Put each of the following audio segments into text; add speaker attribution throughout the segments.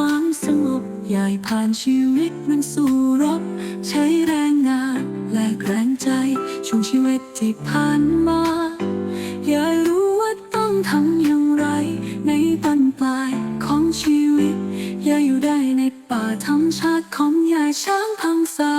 Speaker 1: ความสงบใหญ่ผ่านชีวิตมันสู้รบ ใช้แรงงานและแรงใจช่วงชีวิตที่ผ่านมายายรู้ว่าต้องทำอย่างไร ในปันปลายของชีวิตยายอยู่ได้ในป่าธรรมชาติของยายช้างพังสา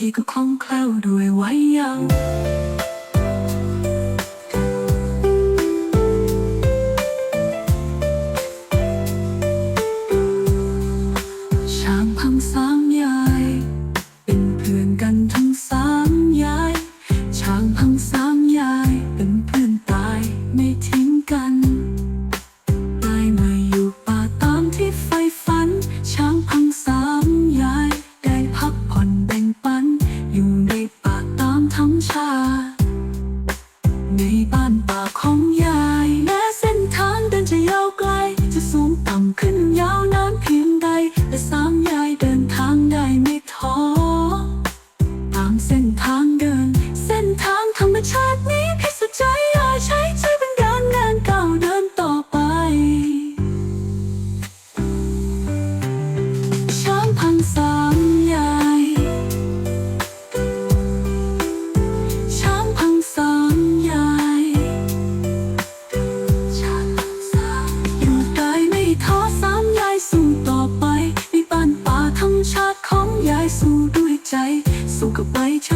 Speaker 1: ที่ก็คล่องแคล่วด้วยไว้ยัง ค่าในบ้าน ใจสู้กับไปใช้